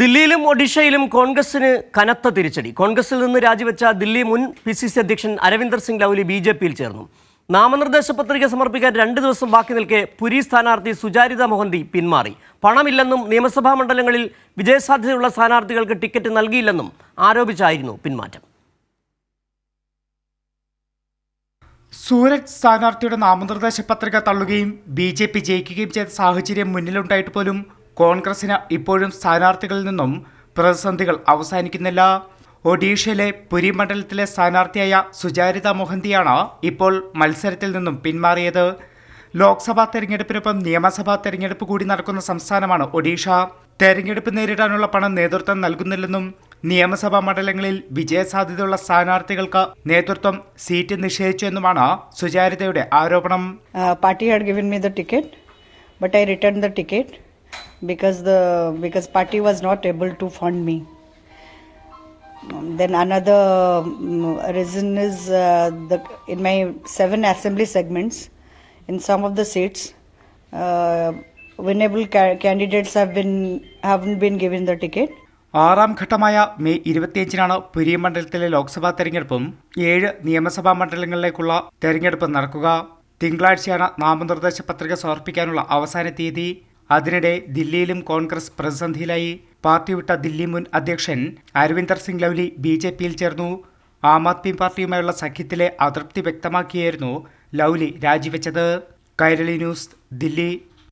ദില്ലിയിലും ഒഡീഷയിലും കോൺഗ്രസിന് കനത്ത തിരിച്ചടി. കോൺഗ്രസിൽ നിന്ന് രാജിവെച്ച ദില്ലി മുൻ പി സി സി അധ്യക്ഷൻ അരവിന്ദർ സിംഗ് ലൗലി ബി ജെ പിയിൽ ചേർന്നു. നാമനിർദ്ദേശ പത്രിക സമർപ്പിക്കാൻ രണ്ട് ദിവസം ബാക്കി നിൽക്കെ പുരി സ്ഥാനാർത്ഥി സുചാരിത മൊഹന്തി പിന്മാറി. പണമില്ലെന്നും നിയമസഭാ മണ്ഡലങ്ങളിൽ വിജയസാധ്യതയുള്ള സ്ഥാനാർത്ഥികൾക്ക് ടിക്കറ്റ് നൽകിയില്ലെന്നും ആരോപിച്ചായിരുന്നു പിന്മാറ്റം. സൂരജ് സ്ഥാനാർത്ഥിയുടെ നാമനിർദ്ദേശ പത്രിക തള്ളുകയും ബി ജെ പി ജയിക്കുകയും ചെയ്ത സാഹചര്യം മുന്നിലുണ്ടായിട്ട് പോലും കോൺഗ്രസിന് ഇപ്പോഴും സ്ഥാനാർത്ഥികളിൽ നിന്നും പ്രതിസന്ധികൾ അവസാനിക്കുന്നില്ല. ഒഡീഷയിലെ പുരി മണ്ഡലത്തിലെ സ്ഥാനാർത്ഥിയായ സുചാരിത മൊഹന്തിയാണ് ഇപ്പോൾ മത്സരത്തിൽ നിന്നും പിന്മാറിയത്. ലോക്സഭാ തെരഞ്ഞെടുപ്പിനൊപ്പം നിയമസഭാ തെരഞ്ഞെടുപ്പ് കൂടി നടക്കുന്ന സംസ്ഥാനമാണ് ഒഡീഷ. തെരഞ്ഞെടുപ്പ് നേരിടാനുള്ള പണം നേതൃത്വം നൽകുന്നില്ലെന്നും നിയമസഭാ മണ്ഡലങ്ങളിൽ വിജയസാധ്യതയുള്ള സ്ഥാനാർത്ഥികൾക്ക് നേതൃത്വം സീറ്റ് നിഷേധിച്ചു എന്നുമാണ് സുചാരിതയുടെ ആരോപണം. Party given me the ticket, but I returned the ticket. Because the because party was not able to fund me. Um, Then another um, reason is uh, the in my seven assembly segments, in some of the seats, uh, winnable ca- candidates have been haven't been given the ticket. ആറാം ഘട്ടമായ May ഇരുപത്തിയഞ്ചിനാണ് Puri മണ്ഡലത്തിലെ ലോക്സഭാ തെരഞ്ഞെടുപ്പും ഏഴ് നിയമസഭാ മണ്ഡലങ്ങളിലേക്കുള്ള തെരഞ്ഞെടുപ്പ് നടക്കുക തിങ്കളാഴ്ചയാണ് നാമനിർദ്ദേശ പത്രിക സമർപ്പിക്കാനുള്ള അവസാന തീയതി അതിനിടെ ദില്ലിയിലും കോൺഗ്രസ് പ്രതിസന്ധിയിലായി. പാർട്ടി വിട്ട ദില്ലി മുൻ അധ്യക്ഷൻ അരവിന്ദർ സിംഗ് ലവ്ലി ബി ജെ പിയിൽ ചേർന്നു. ആം ആദ്മി പാർട്ടിയുമായുള്ള സഖ്യത്തിലെ അതൃപ്തി വ്യക്തമാക്കിയായിരുന്നു ലൗലി രാജിവെച്ചത്. കൈരളി ന്യൂസ് ദില്ലി.